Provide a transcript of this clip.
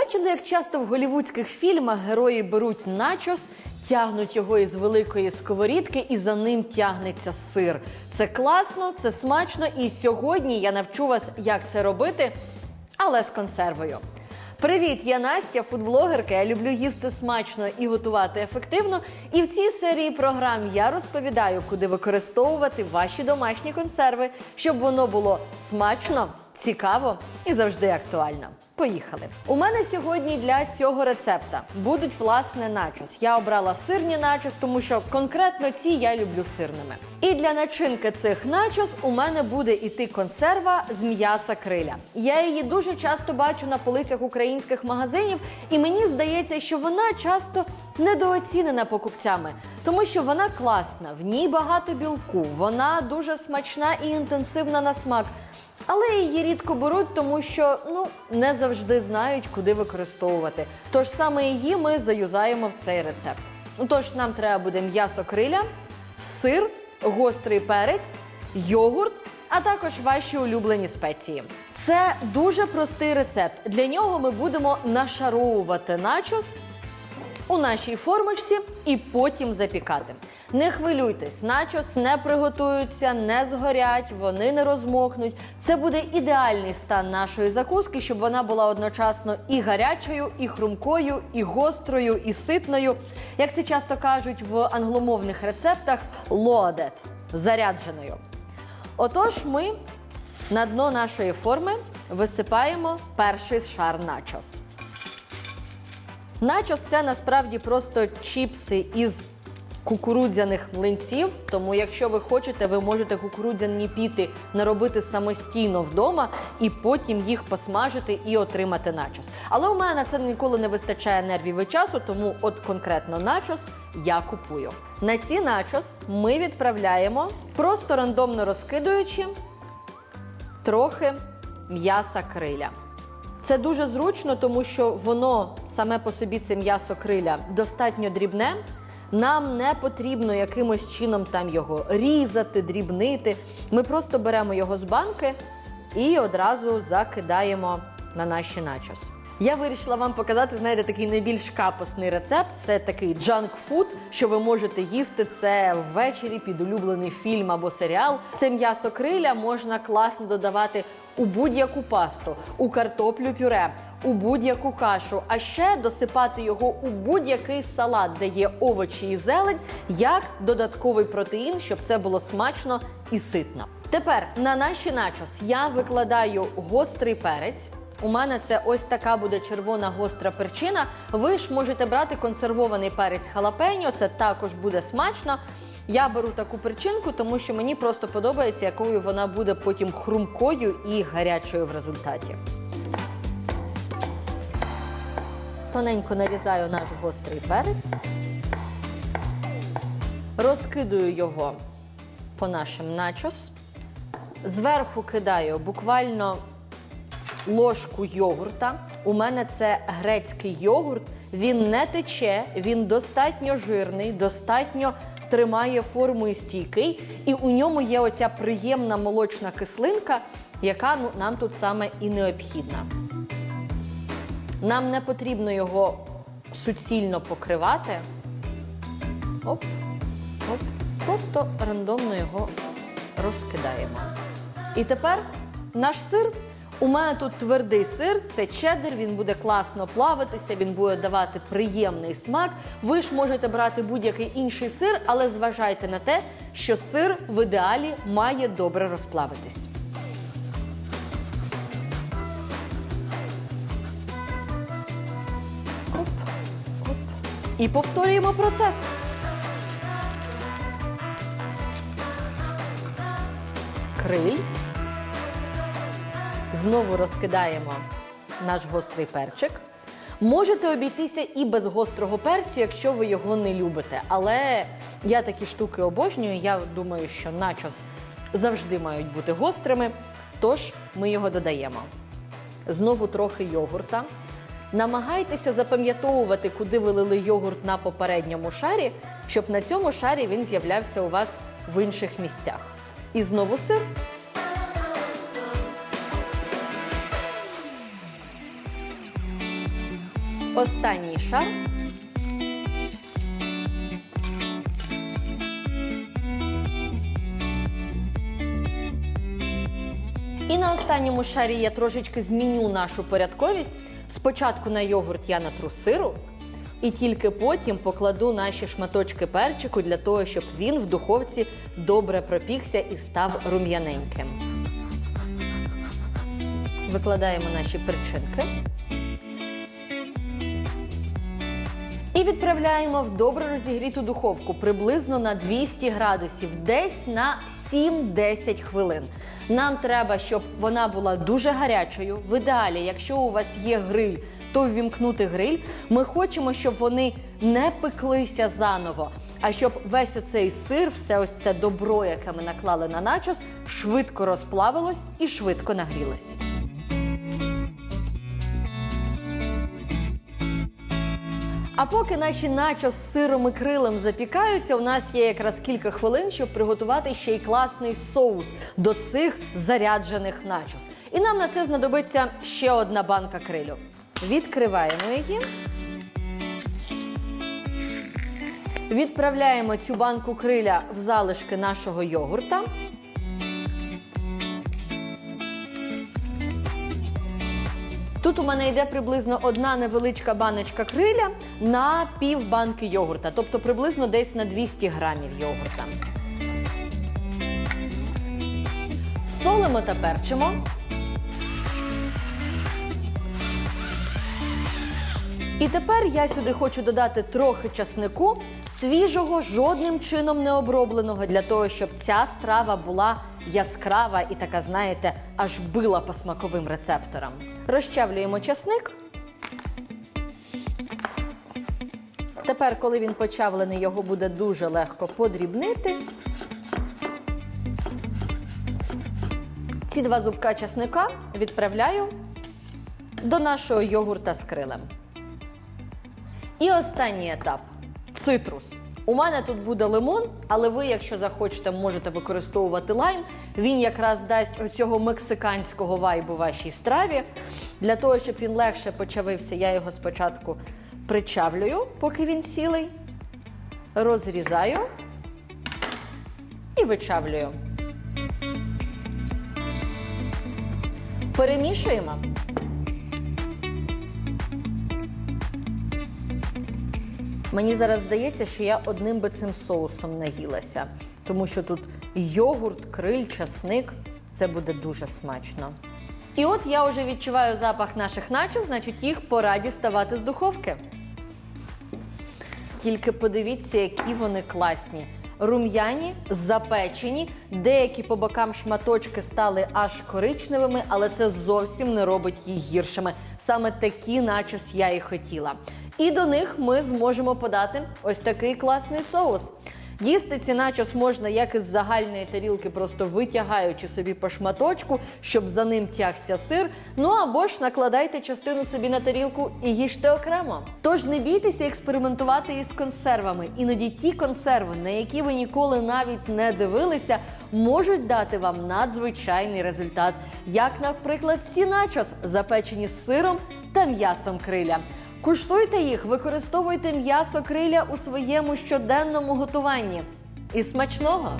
бачили, як часто в голівудських фільмах герої беруть начос, тягнуть його із великої сковорідки, і за ним тягнеться сир. Це класно, це смачно. І сьогодні я навчу вас, як це робити, але з консервою. Привіт, я Настя, фудблогерка. Я люблю їсти смачно і готувати ефективно. І в цій серії програм я розповідаю, куди використовувати ваші домашні консерви, щоб воно було смачно, цікаво і завжди актуально. Поїхали! У мене сьогодні для цього рецепта будуть власне начос. Я обрала сирні начос, тому що конкретно ці я люблю сирними. І для начинки цих начос у мене буде іти консерва з м'яса криля. Я її дуже часто бачу на полицях українських магазинів, і мені здається, що вона часто недооцінена покупцями, тому що вона класна, в ній багато білку, вона дуже смачна і інтенсивна на смак. Але її рідко беруть, тому що ну не завжди знають, куди використовувати. Тож саме її ми заюзаємо в цей рецепт. Тож нам треба буде м'ясо криля, сир, гострий перець, йогурт, а також ваші улюблені спеції. Це дуже простий рецепт. Для нього ми будемо нашаровувати начос у нашій формочці і потім запікати. Не хвилюйтесь, начос не приготуються, не згорять, вони не розмокнуть. Це буде ідеальний стан нашої закуски, щоб вона була одночасно і гарячою, і хрумкою, і гострою, і ситною. Як це часто кажуть в англомовних рецептах, loaded – зарядженою. Отож, ми на дно нашої форми висипаємо перший шар начос. Начос це насправді просто чіпси із кукурудзяних млинців. Тому, якщо ви хочете, ви можете кукурудзяні піти наробити самостійно вдома і потім їх посмажити і отримати начос. Але у мене на це ніколи не вистачає нервів і часу, тому от конкретно начос я купую. На ці начос ми відправляємо просто рандомно розкидуючи трохи м'яса криля. Це дуже зручно, тому що воно саме по собі це м'ясо криля достатньо дрібне. Нам не потрібно якимось чином там його різати, дрібнити. Ми просто беремо його з банки і одразу закидаємо на наші начос. Я вирішила вам показати, знаєте, такий найбільш капосний рецепт. Це такий джанк-фуд, що ви можете їсти це ввечері під улюблений фільм або серіал. Це м'ясо криля можна класно додавати у будь-яку пасту, у картоплю пюре, у будь-яку кашу, а ще досипати його у будь-який салат, де є овочі і зелень, як додатковий протеїн, щоб це було смачно і ситно. Тепер на наші начос я викладаю гострий перець. У мене це ось така буде червона гостра перчина. Ви ж можете брати консервований перець халапеньо, це також буде смачно. Я беру таку перчинку, тому що мені просто подобається, якою вона буде потім хрумкою і гарячою в результаті. Тоненько нарізаю наш гострий перець, розкидую його по нашим начос. Зверху кидаю буквально ложку йогурта. У мене це грецький йогурт. Він не тече, він достатньо жирний, достатньо тримає форму і стійкий. І у ньому є оця приємна молочна кислинка, яка ну, нам тут саме і необхідна. Нам не потрібно його суцільно покривати. Оп, оп. Просто рандомно його розкидаємо. І тепер наш сир. У мене тут твердий сир, це чеддер, він буде класно плавитися, він буде давати приємний смак. Ви ж можете брати будь-який інший сир, але зважайте на те, що сир в ідеалі має добре розплавитись. І повторюємо процес. Криль. Знову розкидаємо наш гострий перчик. Можете обійтися і без гострого перцю, якщо ви його не любите. Але я такі штуки обожнюю. Я думаю, що начос завжди мають бути гострими, тож ми його додаємо. Знову трохи йогурта. Намагайтеся запам'ятовувати, куди ви лили йогурт на попередньому шарі, щоб на цьому шарі він з'являвся у вас в інших місцях. І знову сир. Останній шар. І на останньому шарі я трошечки зміню нашу порядковість. Спочатку на йогурт я натру сиру, і тільки потім покладу наші шматочки перчику для того, щоб він в духовці добре пропікся і став рум'яненьким. Викладаємо наші перчинки. І відправляємо в добре розігріту духовку приблизно на 200 градусів, десь на 7-10 хвилин. Нам треба, щоб вона була дуже гарячою. В ідеалі, якщо у вас є гриль, то ввімкнути гриль. Ми хочемо, щоб вони не пеклися заново, а щоб весь оцей сир, все ось це добро, яке ми наклали на начос, швидко розплавилось і швидко нагрілось. А поки наші начо з сиром і крилем запікаються, у нас є якраз кілька хвилин, щоб приготувати ще й класний соус до цих заряджених начос. І нам на це знадобиться ще одна банка крилю. Відкриваємо її. Відправляємо цю банку криля в залишки нашого йогурта. Тут у мене йде приблизно одна невеличка баночка криля на пів банки йогурта, тобто приблизно десь на 200 грамів йогурта. Солимо та перчимо. І тепер я сюди хочу додати трохи часнику, свіжого, жодним чином не обробленого, для того, щоб ця страва була яскрава і така, знаєте, аж била по смаковим рецепторам. Розчавлюємо часник. Тепер, коли він почавлений, його буде дуже легко подрібнити. Ці два зубка часника відправляю до нашого йогурта з крилем. І останній етап цитрус. У мене тут буде лимон, але ви, якщо захочете, можете використовувати лайм. Він якраз дасть оцього мексиканського вайбу вашій страві. Для того, щоб він легше почавився, я його спочатку причавлюю, поки він сілий, розрізаю і вичавлюю. Перемішуємо. Мені зараз здається, що я одним би цим соусом наїлася, тому що тут йогурт, криль, часник це буде дуже смачно. І от я вже відчуваю запах наших начос, значить їх пора діставати з духовки. Тільки подивіться, які вони класні. Рум'яні, запечені, деякі по бокам шматочки стали аж коричневими, але це зовсім не робить їх гіршими. Саме такі начос я і хотіла. І до них ми зможемо подати ось такий класний соус. Їсти ці начос можна як із загальної тарілки, просто витягаючи собі по шматочку, щоб за ним тягся сир. Ну або ж накладайте частину собі на тарілку і їжте окремо. Тож не бійтеся експериментувати із консервами. Іноді ті консерви, на які ви ніколи навіть не дивилися, можуть дати вам надзвичайний результат, як, наприклад, ці начос, запечені з сиром та м'ясом криля. Куштуйте їх, використовуйте м'ясо криля у своєму щоденному готуванні. І смачного!